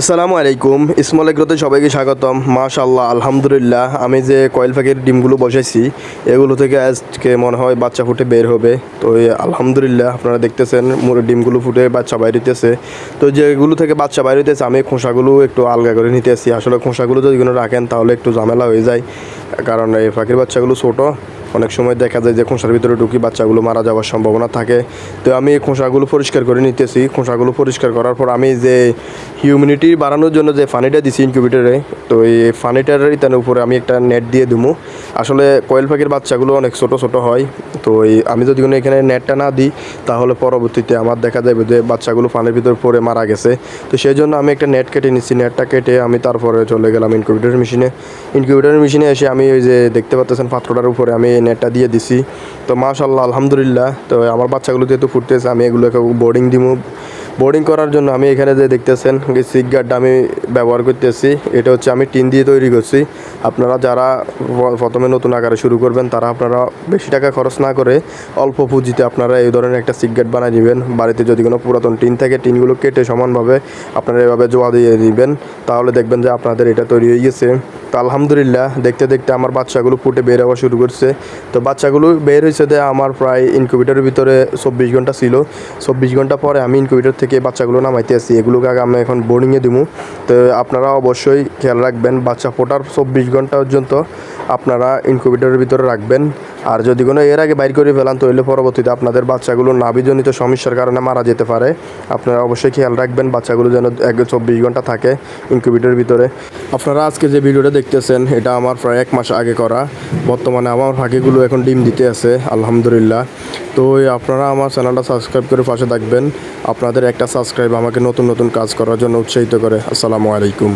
আসসালামু আলাইকুম ইসমল এগ্রোতে সবাইকে স্বাগতম। মাশাল্লাহ আলহামদুলিল্লাহ, আমি যে কয়েল পাখির ডিমগুলো বসাইছি, এগুলো থেকে আজকে মনে হয় বাচ্চা ফুটে বের হবে। তো আলহামদুলিল্লাহ, আপনারা দেখতেছেন ডিমগুলো ফুটে বাচ্চা বাইরিতেছে তো যেগুলো থেকে বাচ্চা বাইরিতেছে আমি খোসাগুলো একটু আলগা করে নিতে আসি আসলে খোসাগুলো যদি কোনো রাখেন, তাহলে একটু ঝামেলা হয়ে যায়। কারণ এই পাখির বাচ্চাগুলো ছোটো, অনেক সময় দেখা যায় যে খোঁসার ভিতরে ঢুকি বাচ্চাগুলো মারা যাওয়ার সম্ভাবনা থাকে। তো আমি খোসাগুলো পরিষ্কার করে নিতেছি। খোঁসাগুলো পরিষ্কার করার পর আমি যে হিউমিনিটি বাড়ানোর জন্য যে ফানিটা দিছি ইনকিউবেটারে তো এই ফানিটারই তার উপরে আমি একটা নেট দিয়ে দেবো আসলে কয়েল পাখির বাচ্চাগুলো অনেক ছোট ছোট হয়। তো এই আমি যদি কোনো এখানে নেটটা না দিই, তাহলে পরবর্তীতে আমার দেখা যাবে যে বাচ্চাগুলো পানির ভিতর পড়ে মারা গেছে। তো সেই জন্য আমি একটা নেট কেটে নিচ্ছি। নেটটা কেটে আমি তারপরে চলে গেলাম ইনকিউবেটর মেশিনে ইনকিউবেটর মেশিনে এসে আমি ওই যে দেখতে পাচ্ছেন পাত্রটার উপরে আমি এই নেটটা দিয়ে দিছি। তো মাশাল্লাহ আলহামদুলিল্লাহ। তো আমার বাচ্চাগুলো যেহেতু ফুটতেছে, আমি এগুলোকে বোর্ডিং দিব বোর্ডিং করার জন্য আমি এখানে যে দেখতেছেন সিক গার্ডটা আমি ব্যবহার করতেছি, এটা হচ্ছে আমি টিন দিয়ে তৈরি করছি। আপনারা যারা প্রথমে নতুন আকারে শুরু করবেন, তারা আপনারা বেশি টাকা খরচ না করে অল্প পুঁজিতে আপনারা এই ধরনের একটা সিক গার্ড বানিয়ে নেবেন বাড়িতে যদি কোনো পুরাতন টিন থাকে, টিনগুলো কেটে সমানভাবে আপনারা এভাবে জোয়া দিয়ে দিবেন। তাহলে দেখবেন যে আপনাদের এটা তৈরি হয়ে গেছে। তো আলহামদুলিল্লাহ, দেখতে দেখতে আমার বাচ্চাগুলো ফুটে বের হওয়া শুরু করছে। তো বাচ্চাগুলো বের হয়েছে আমার প্রায় ইনকিউবেটরের ভিতরে চব্বিশ ঘণ্টা ছিল। চব্বিশ ঘণ্টা পরে আমি ইনকিউবেটর থেকে বাচ্চাগুলো নামাইতে আসি, এগুলোকে আগে আমি এখন বোর্ডিংয়ে দিব তো আপনারা অবশ্যই খেয়াল রাখবেন, বাচ্চা ফোটার চব্বিশ ঘণ্টা পর্যন্ত আপনারা ইনকিউবেটরের ভিতরে রাখবেন। আর যদি কোনো এর আগে বাইর করে ফেলান, তাহলে পরবর্তীতে আপনাদের বাচ্চাগুলো নাভিজনিত সমস্যার কারণে মারা যেতে পারে। আপনারা অবশ্যই খেয়াল রাখবেন, বাচ্চাগুলো যেন এক চব্বিশ ঘণ্টা থাকে ইনকিউবেটরের ভিতরে। আপনারা আজকে যে ভিডিওটা দেখতেছেন, এটা আমার প্রায় এক মাস আগে করা। বর্তমানে আমার ফাঁকিগুলো এখন ডিম দিতে আছে, আলহামদুলিল্লাহ। তো আপনারা আমার চ্যানেলটা সাবস্ক্রাইব করে পাশে থাকবেন। আপনাদের একটা সাবস্ক্রাইব আমাকে নতুন নতুন কাজ করার জন্য উৎসাহিত করে। আসসালামু আলাইকুম।